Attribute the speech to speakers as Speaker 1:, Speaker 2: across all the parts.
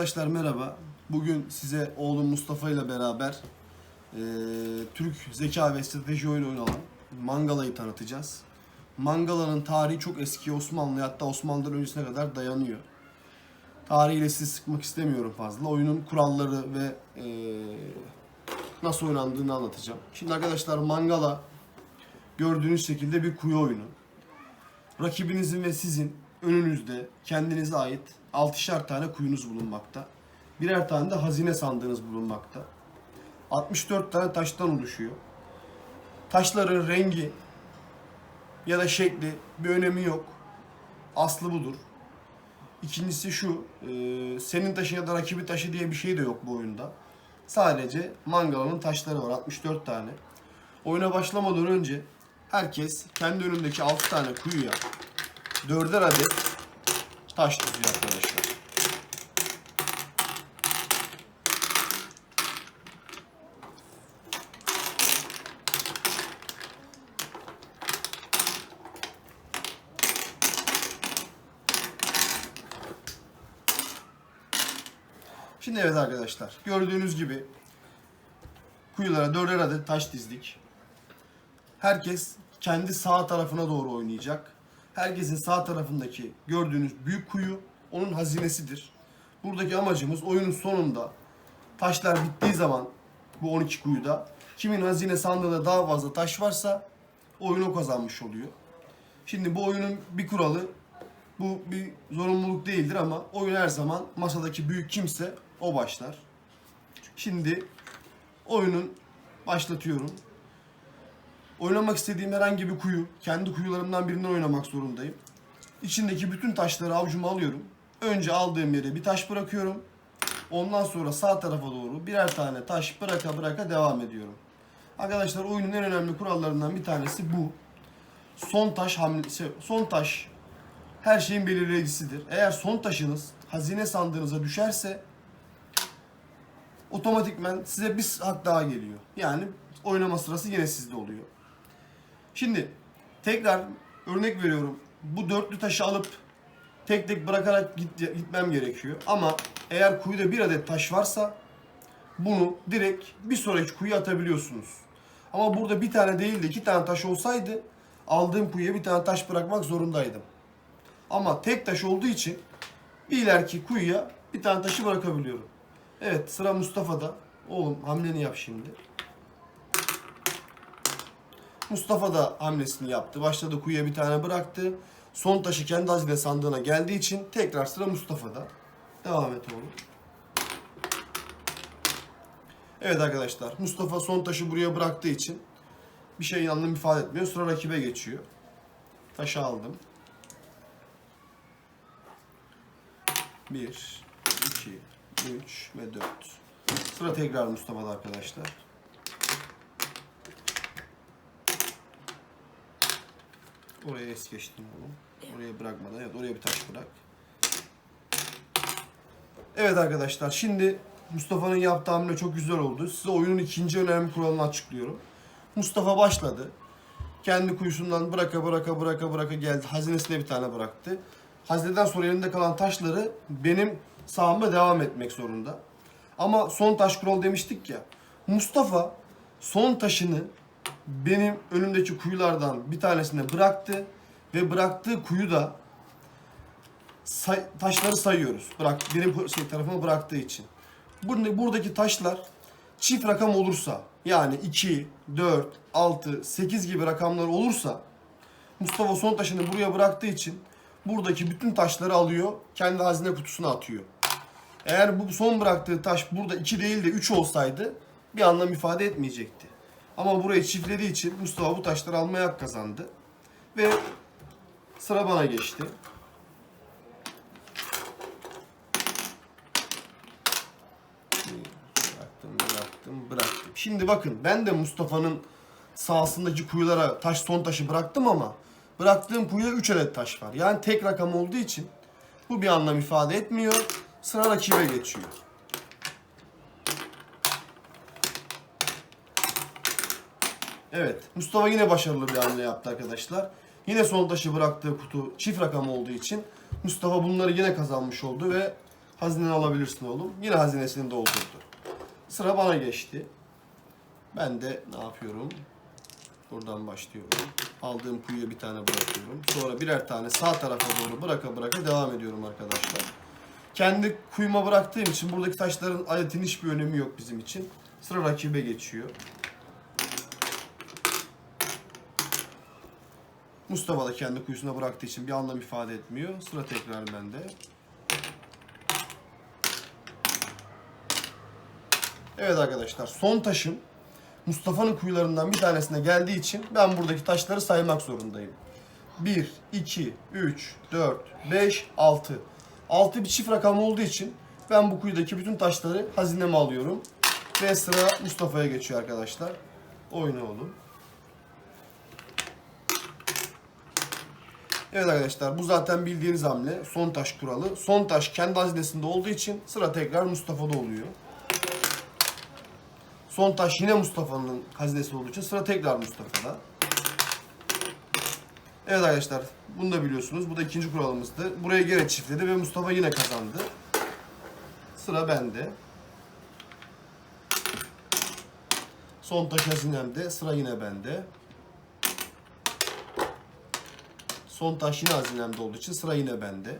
Speaker 1: Arkadaşlar merhaba. Bugün size oğlum Mustafa ile beraber eee, Türk zeka ve strateji oyunu olan Mangala'yı tanıtacağız. Mangala'nın tarihi çok eski Osmanlı hatta Osmanlı'dan öncesine kadar dayanıyor. Tarihiyle sizi sıkmak istemiyorum fazla. Oyunun kuralları ve eee, nasıl oynandığını anlatacağım. Şimdi arkadaşlar Mangala gördüğünüz şekilde bir kuyu oyunu. Rakibinizin ve sizin önünüzde kendinize ait 6'şar tane kuyunuz bulunmakta. Birer tane de hazine sandığınız bulunmakta. 64 tane taştan oluşuyor. Taşların rengi ya da şekli bir önemi yok. Aslı budur. İkincisi şu, e, senin taşın ya da rakibi taşı diye bir şey de yok bu oyunda. Sadece mangalanın taşları var 64 tane. Oyuna başlamadan önce herkes kendi önündeki 6 tane kuyuya dörder adet taş tutuyor arkadaşlar. Şimdi evet arkadaşlar gördüğünüz gibi kuyulara dörder adet taş dizdik. Herkes kendi sağ tarafına doğru oynayacak. Herkesin sağ tarafındaki gördüğünüz büyük kuyu onun hazinesidir. Buradaki amacımız oyunun sonunda taşlar bittiği zaman bu 12 kuyuda kimin hazine sandığında daha fazla taş varsa oyunu kazanmış oluyor. Şimdi bu oyunun bir kuralı bu bir zorunluluk değildir ama oyun her zaman masadaki büyük kimse o başlar. Şimdi oyunun başlatıyorum. Oynamak istediğim herhangi bir kuyu, kendi kuyularımdan birinden oynamak zorundayım. İçindeki bütün taşları avucuma alıyorum. Önce aldığım yere bir taş bırakıyorum. Ondan sonra sağ tarafa doğru birer tane taş bıraka bıraka devam ediyorum. Arkadaşlar oyunun en önemli kurallarından bir tanesi bu. Son taş hamlesi, son taş her şeyin belirleyicisidir. Eğer son taşınız hazine sandığınıza düşerse otomatikmen size bir hak daha geliyor. Yani oynama sırası yine sizde oluyor. Şimdi tekrar örnek veriyorum. Bu dörtlü taşı alıp tek tek bırakarak git, gitmem gerekiyor. Ama eğer kuyuda bir adet taş varsa bunu direkt bir sonraki kuyuya atabiliyorsunuz. Ama burada bir tane değil de iki tane taş olsaydı aldığım kuyuya bir tane taş bırakmak zorundaydım. Ama tek taş olduğu için bir ileriki kuyuya bir tane taşı bırakabiliyorum. Evet sıra Mustafa'da. Oğlum hamleni yap şimdi. Mustafa da hamlesini yaptı. Başladı kuyuya bir tane bıraktı. Son taşı kendi hazine sandığına geldiği için tekrar sıra Mustafa'da. Devam et oğlum. Evet arkadaşlar Mustafa son taşı buraya bıraktığı için bir şey anlam ifade etmiyor. Sıra rakibe geçiyor. Taşı aldım. Bir, iki, üç ve dört. Sıra tekrar Mustafa'da arkadaşlar. Oraya es geçtim oğlum. Oraya bırakmadan. Evet oraya bir taş bırak. Evet arkadaşlar şimdi Mustafa'nın yaptığı hamle çok güzel oldu. Size oyunun ikinci önemli kuralını açıklıyorum. Mustafa başladı. Kendi kuyusundan bıraka bıraka bıraka bıraka geldi. Hazinesine bir tane bıraktı. Hazineden sonra elinde kalan taşları benim sağıma devam etmek zorunda. Ama son taş kural demiştik ya. Mustafa son taşını benim önümdeki kuyulardan bir tanesine bıraktı ve bıraktığı kuyuda say- taşları sayıyoruz. Bırak benim şey, tarafıma bıraktığı için. Burada buradaki taşlar çift rakam olursa yani 2, 4, 6, 8 gibi rakamlar olursa Mustafa son taşını buraya bıraktığı için buradaki bütün taşları alıyor, kendi hazine kutusuna atıyor. Eğer bu son bıraktığı taş burada 2 değil de 3 olsaydı bir anlam ifade etmeyecekti. Ama burayı çiftlediği için Mustafa bu taşları almaya hak kazandı. Ve sıra bana geçti. Bıraktım, bıraktım, bıraktım. Şimdi bakın ben de Mustafa'nın sahasındaki kuyulara taş son taşı bıraktım ama bıraktığım kuyuda 3 adet taş var. Yani tek rakam olduğu için bu bir anlam ifade etmiyor. Sıra rakibe geçiyor. Evet. Mustafa yine başarılı bir hamle yaptı arkadaşlar. Yine son taşı bıraktığı kutu çift rakam olduğu için Mustafa bunları yine kazanmış oldu ve Hazineni alabilirsin oğlum. Yine hazinesini doldurdu. Sıra bana geçti. Ben de ne yapıyorum? Buradan başlıyorum. Aldığım kuyuya bir tane bırakıyorum. Sonra birer tane sağ tarafa doğru bıraka bıraka devam ediyorum arkadaşlar. Kendi kuyuma bıraktığım için buradaki taşların adetin hiçbir önemi yok bizim için. Sıra rakibe geçiyor. Mustafa da kendi kuyusuna bıraktığı için bir anlam ifade etmiyor. Sıra tekrar bende. Evet arkadaşlar son taşım Mustafa'nın kuyularından bir tanesine geldiği için ben buradaki taşları saymak zorundayım. 1, 2, 3, 4, 5, 6. 6 bir çift rakam olduğu için ben bu kuyudaki bütün taşları hazineme alıyorum. Ve sıra Mustafa'ya geçiyor arkadaşlar. Oyna oğlum. Evet arkadaşlar bu zaten bildiğiniz hamle. Son taş kuralı. Son taş kendi hazinesinde olduğu için sıra tekrar Mustafa'da oluyor. Son taş yine Mustafa'nın hazinesi olduğu için sıra tekrar Mustafa'da. Evet arkadaşlar bunu da biliyorsunuz. Bu da ikinci kuralımızdı. Buraya gene çiftledi ve Mustafa yine kazandı. Sıra bende. Son taş hazinemde. Sıra yine bende. Son taş yine hazinemde olduğu için sıra yine bende.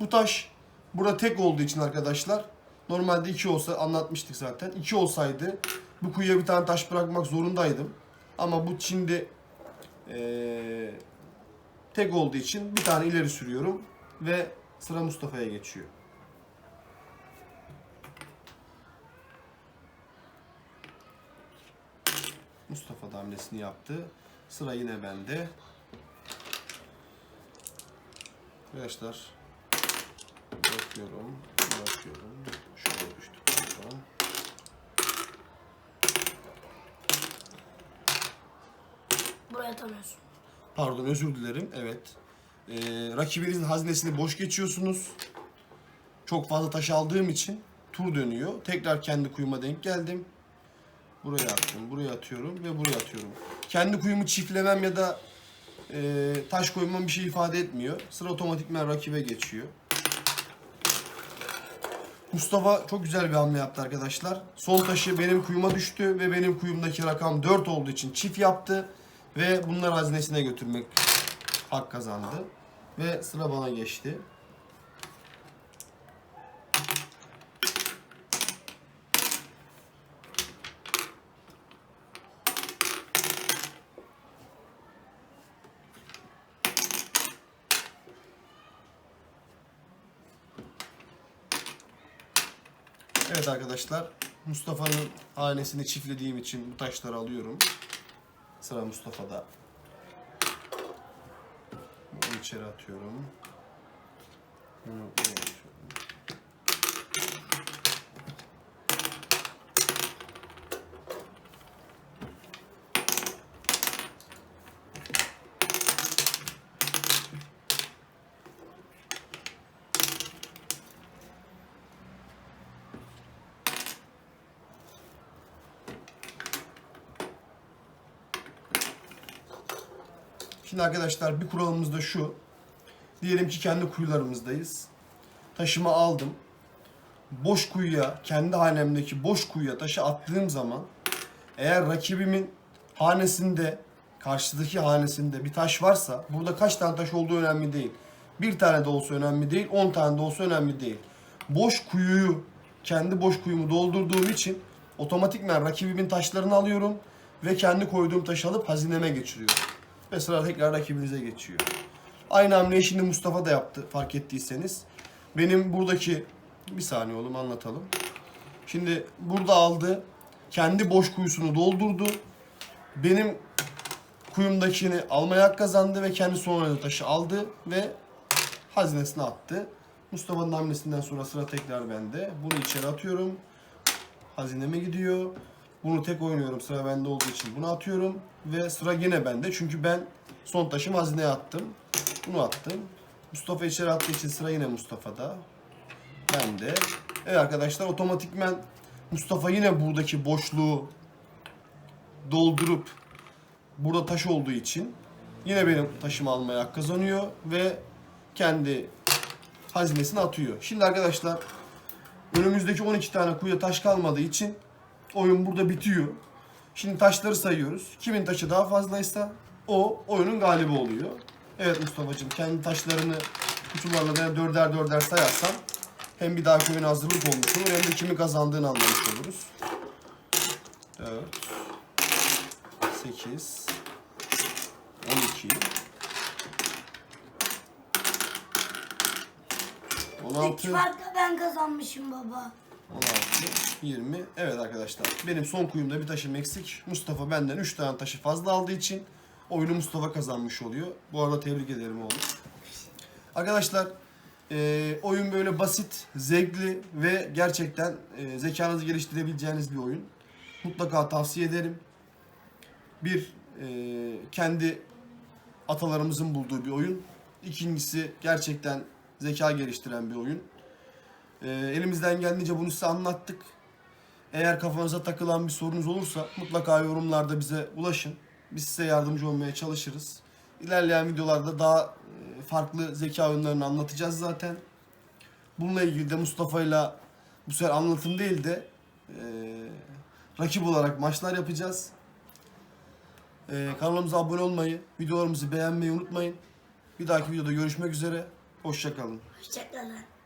Speaker 1: Bu taş burada tek olduğu için arkadaşlar normalde iki olsa anlatmıştık zaten. İki olsaydı bu kuyuya bir tane taş bırakmak zorundaydım. Ama bu şimdi eee, tek olduğu için bir tane ileri sürüyorum ve sıra Mustafa'ya geçiyor. Mustafa da hamlesini yaptı. Sıra yine bende. Arkadaşlar bakıyorum, bakıyorum. Şöyle düştük buradan.
Speaker 2: Buraya atamıyorsun.
Speaker 1: Pardon özür dilerim. Evet. Ee, rakibinizin hazinesini boş geçiyorsunuz. Çok fazla taş aldığım için tur dönüyor. Tekrar kendi kuyuma denk geldim. Buraya attım, buraya atıyorum ve buraya atıyorum. Kendi kuyumu çiftlemem ya da e, taş koymam bir şey ifade etmiyor. Sıra otomatikman rakibe geçiyor. Mustafa çok güzel bir hamle yaptı arkadaşlar. Son taşı benim kuyuma düştü ve benim kuyumdaki rakam 4 olduğu için çift yaptı. Ve bunları hazinesine götürmek hak kazandı. Ve sıra bana geçti. Evet arkadaşlar, Mustafa'nın hanesini çiftlediğim için bu taşları alıyorum. Sıra Mustafa'da. Bunu içeri atıyorum. Bunu buraya atıyorum. Şimdi arkadaşlar bir kuralımız da şu. Diyelim ki kendi kuyularımızdayız. Taşımı aldım. Boş kuyuya, kendi hanemdeki boş kuyuya taşı attığım zaman eğer rakibimin hanesinde, karşıdaki hanesinde bir taş varsa burada kaç tane taş olduğu önemli değil. Bir tane de olsa önemli değil, on tane de olsa önemli değil. Boş kuyuyu, kendi boş kuyumu doldurduğum için otomatikmen rakibimin taşlarını alıyorum ve kendi koyduğum taşı alıp hazineme geçiriyorum. Ve sıra tekrar rakibinize geçiyor. Aynı hamleyi şimdi Mustafa da yaptı fark ettiyseniz. Benim buradaki bir saniye oğlum anlatalım. Şimdi burada aldı. Kendi boş kuyusunu doldurdu. Benim kuyumdakini almaya hak kazandı ve kendi son taşı aldı ve hazinesine attı. Mustafa'nın hamlesinden sonra sıra tekrar bende. Bunu içeri atıyorum. Hazineme gidiyor. Bunu tek oynuyorum sıra bende olduğu için bunu atıyorum. Ve sıra yine bende çünkü ben son taşımı hazineye attım. Bunu attım. Mustafa içeri attığı için sıra yine Mustafa'da. Ben de. Evet arkadaşlar otomatikmen Mustafa yine buradaki boşluğu doldurup burada taş olduğu için yine benim taşımı almaya hak kazanıyor ve kendi hazmesini atıyor. Şimdi arkadaşlar önümüzdeki 12 tane kuyuya taş kalmadığı için oyun burada bitiyor. Şimdi taşları sayıyoruz. Kimin taşı daha fazlaysa o oyunun galibi oluyor. Evet Mustafa'cığım kendi taşlarını kutularla veya dörder dörder sayarsan hem bir dahaki oyuna hazırlık olmuş olur hem de kimin kazandığını anlamış oluruz. 4 8 12
Speaker 2: İlk
Speaker 1: 16
Speaker 2: farkla ben kazanmışım baba.
Speaker 1: 16, 20. Evet arkadaşlar. Benim son kuyumda bir taşım eksik. Mustafa benden 3 tane taşı fazla aldığı için oyunu Mustafa kazanmış oluyor. Bu arada tebrik ederim oğlum. Arkadaşlar e, oyun böyle basit, zevkli ve gerçekten e, zekanızı geliştirebileceğiniz bir oyun. Mutlaka tavsiye ederim. Bir, e, kendi atalarımızın bulduğu bir oyun. İkincisi gerçekten zeka geliştiren bir oyun. Ee, elimizden geldiğince bunu size anlattık. Eğer kafanıza takılan bir sorunuz olursa mutlaka yorumlarda bize ulaşın. Biz size yardımcı olmaya çalışırız. İlerleyen videolarda daha e, farklı zeka oyunlarını anlatacağız zaten. Bununla ilgili de Mustafa'yla bu sefer anlatım değil de e, rakip olarak maçlar yapacağız. E, kanalımıza abone olmayı, videolarımızı beğenmeyi unutmayın. Bir dahaki videoda görüşmek üzere. Hoşçakalın.
Speaker 2: Hoşçakalın.